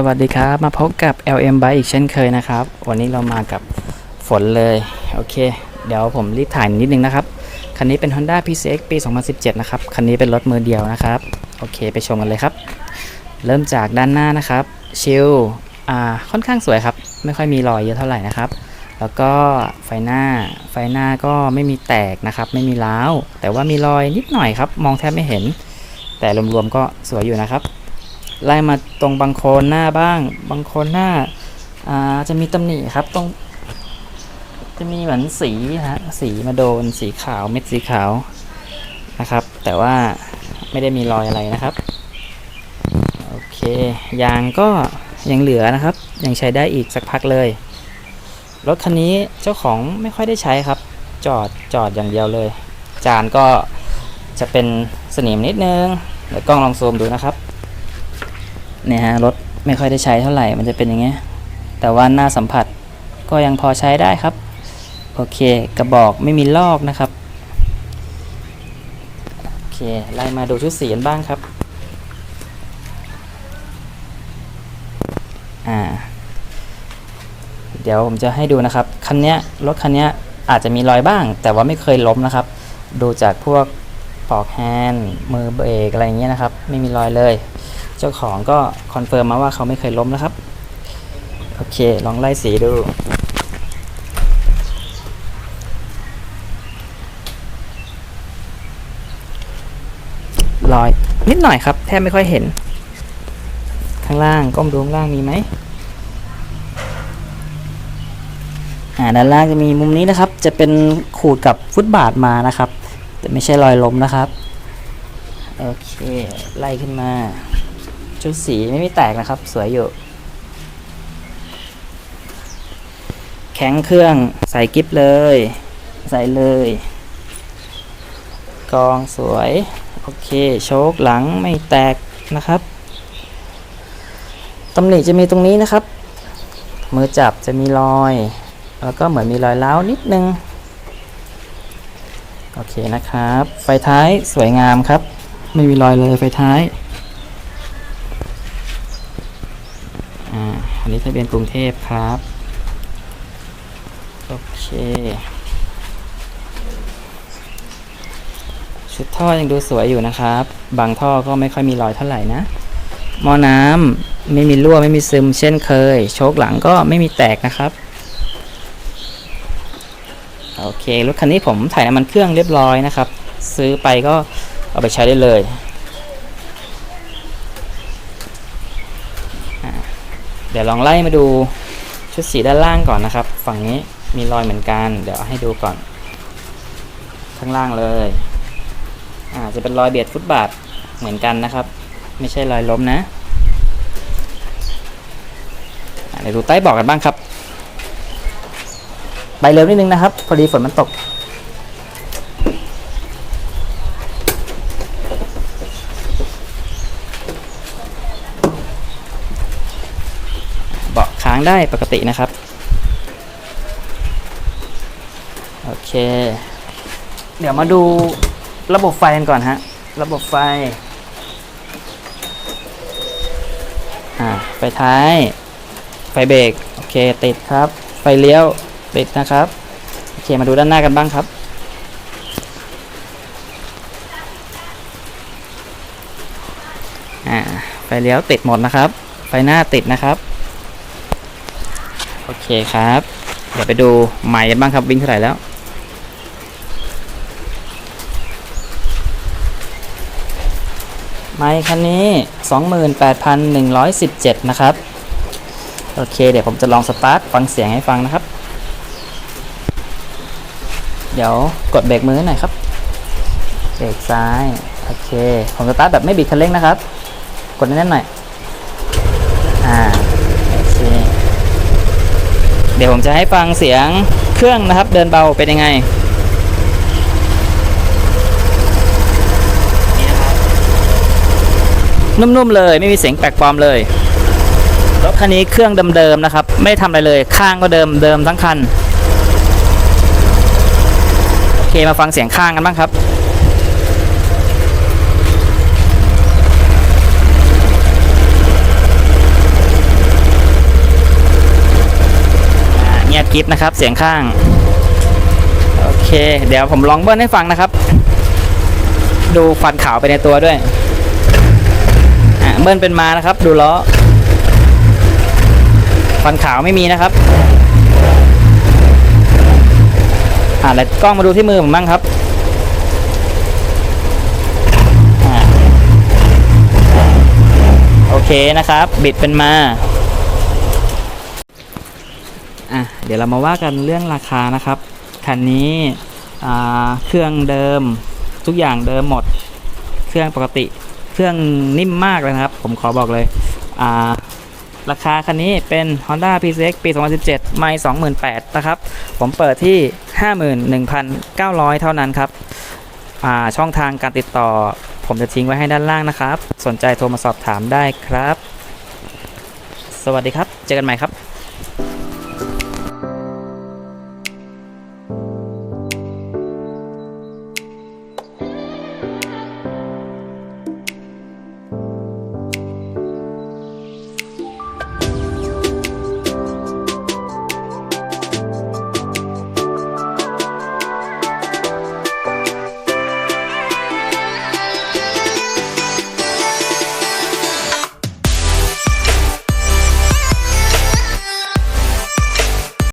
สวัสดีครับ มาพบกับ LM Bike อีกเช่นเคยนะครับ วันนี้เรามากับฝนเลย โอเค เดี๋ยวผมรีบถ่ายนิดนึงนะครับ คันนี้เป็น Honda PCX ปี 2017 นะครับ คันนี้เป็นรถมือเดียวนะครับ โอเค ไปชมกันเลยครับ เริ่มจากด้านหน้านะครับ ชิลอ่า ค่อนข้างสวยครับ ไม่ค่อยมีรอยเยอะเท่าไหร่นะครับ แล้วก็ไฟหน้า ไฟหน้าก็ไม่มีแตกนะครับ ไม่มีร้าว แต่ว่ามีรอยนิดหน่อยครับ มองแทบไม่เห็น แต่รวมๆก็สวยอยู่นะครับ ไล่มาตรงบังโคนหน้าบ้างบังโคนหน้าอ่าจะมีตำหนิครับตรงจะมีเหมือนสีฮะสีมาโดนสีขาวเม็ดสีขาวนะครับ แต่ว่าไม่ได้มีรอยอะไรนะครับโอเคยางก็ยังเหลือนะครับ ยังใช้ได้อีกสักพักเลยรถคันนี้เจ้าของไม่ค่อยได้ใช้ครับ จอดจอดอย่างเดียวเลย จานก็จะเป็นสนิมนิดนึงเดี๋ยวกล้องลองซูมดูนะครับ เนี่ยฮะรถไม่ค่อยได้ใช้เท่าไหร่มันจะเป็นอย่างเงี้ยแต่ว่าหน้าสัมผัสก็ยังพอใช้ได้ครับ โอเคกระบอกไม่มีลอกนะครับ โอเคไล่มาดูชุดสีกันบ้างครับอ่าเดี๋ยวผมจะให้ดูนะครับคันเนี้ยรถคันเนี้ยอาจจะมีรอยบ้าง แต่ว่าไม่เคยล้มนะครับ ดูจากพวกปอกแฮนด์มือเบรกอะไรเงี้ยนะครับ ไม่มีรอยเลย เจ้าของก็คอนเฟิร์มมาว่าเขาไม่เคยล้มนะครับ โอเค ลองไล่สีดู รอยนิดหน่อยครับ แทบไม่ค่อยเห็น ข้างล่างก้มดูข้างล่างมีไหมอ่าด้านล่างจะมีมุมนี้นะครับ จะเป็นขูดกับฟุตบาทมานะครับ แต่ไม่ใช่รอยล้มนะครับ โอเค ไล่ขึ้นมา ชุดสีไม่มีแตกนะครับ สวยอยู่ แข็งเครื่องใส่กิฟเลย ใส่เลย กองสวย โอเค โชคหลังไม่แตกนะครับตำหนิจะมีตรงนี้นะครับ มือจับจะมีรอย แล้วก็เหมือนมีรอยร้านิดนึง โอเคนะครับ ไฟท้ายสวยงามครับ ไม่มีรอยเลยไฟท้าย อ่า อั นนี้ทะเบียนกรุงเทพครับ โอเค ชุดท่อยังดูสวยอยู่นะครับ บางท่อก็ไม่ค่อยมีรอยเท่าไหร่นะหม้อน้ำไม่มีรั่วไม่มีซึมเช่นเคย โชคหลังก็ไม่มีแตกนะครับ โอเครถคันนี้ผมถ่ายน้ำมันเครื่องเรียบร้อยนะครับ ซื้อไปก็เอาไปใช้ได้เลย เดี๋ยวลองไล่มาดูชุดสีด้านล่างก่อนนะครับ ฝั่งนี้มีรอยเหมือนกัน เดี๋ยวให้ดูก่อน ข้างล่างเลยอ่าจะเป็นรอยเบียดฟุตบาทเหมือนกันนะครับ ไม่ใช่รอยล้มนะเดี๋ยวดูใต้บอกกันบ้างครับ ไปเร็วนิดนึงนะครับ พอดีฝนมันตก เบางได้ปกตินะครับ โอเค เดี๋ยวมาดูระบบไฟกันก่อนฮะ ระบบไฟ อ่า ไฟท้าย ไฟเบรก โอเค ติดครับ ไฟเลี้ยว ติดนะครับ โอเค มาดูด้านหน้ากันบ้างครับอ่าไฟเลี้ยวติดหมดนะครับ ไฟหน้าติดนะครับ โอเคครับ เดี๋ยวไปดูใหม่กันบ้างครับวิ่งเท่าไหร่แล้วไมค์คันนี้ 28,117 นะครับ โอเค เดี๋ยวผมจะลองสตาร์ทฟังเสียงให้ฟังนะครับ เดี๋ยวกดเบรกมือหน่อยครับ เบรกซ้าย โอเค ผมสตาร์ทแบบไม่บิดคันเร่งนะครับ กดแน่นๆหน่อย อ่า เดี๋ยวผมจะให้ฟังเสียงเครื่องนะครับ เดินเบาเป็นยังไงนุ่มๆเลยไม่มีเสียงแปลกปลอมเลยรถคันนี้เครื่องเดิมๆนะครับ ไม่ทำอะไรเลยข้างก็เดิมเดิมทั้งคัน โอเคมาฟังเสียงข้างกันบ้างครับ งียบ กิฟนะครับ เสียงข้าง โอเค เดี๋ยวผมลองเบิ้ลให้ฟังนะครับ ดูฟันขาวไปในตัวด้วยเบิ้ลเป็นมานะครับ ดูล้อ ฟันขาวไม่มีนะครับอ่าแล้วกล้องมาดูที่มือผมบ้างครับอโอเคนะครับ บิดเป็นมา อะเดี๋ยวเรามาว่ากันเรื่องราคานะครับคันนี้เครื่องเดิมทุกอย่างเดิมหมด เครื่องปกติ เครื่องนิ่มมากเลยนะครับ ผมขอบอกเลยอ่าราคาคันนี้เป็น Honda PCX ปี 2017 ไม่28,000นะครับ ผมเปิดที่ 51,900 เท่านั้นครับช่องทางการติดต่อ ผมจะทิ้งไว้ให้ด้านล่างนะครับ สนใจโทรมาสอบถามได้ครับ สวัสดีครับ เจอกันใหม่ครับ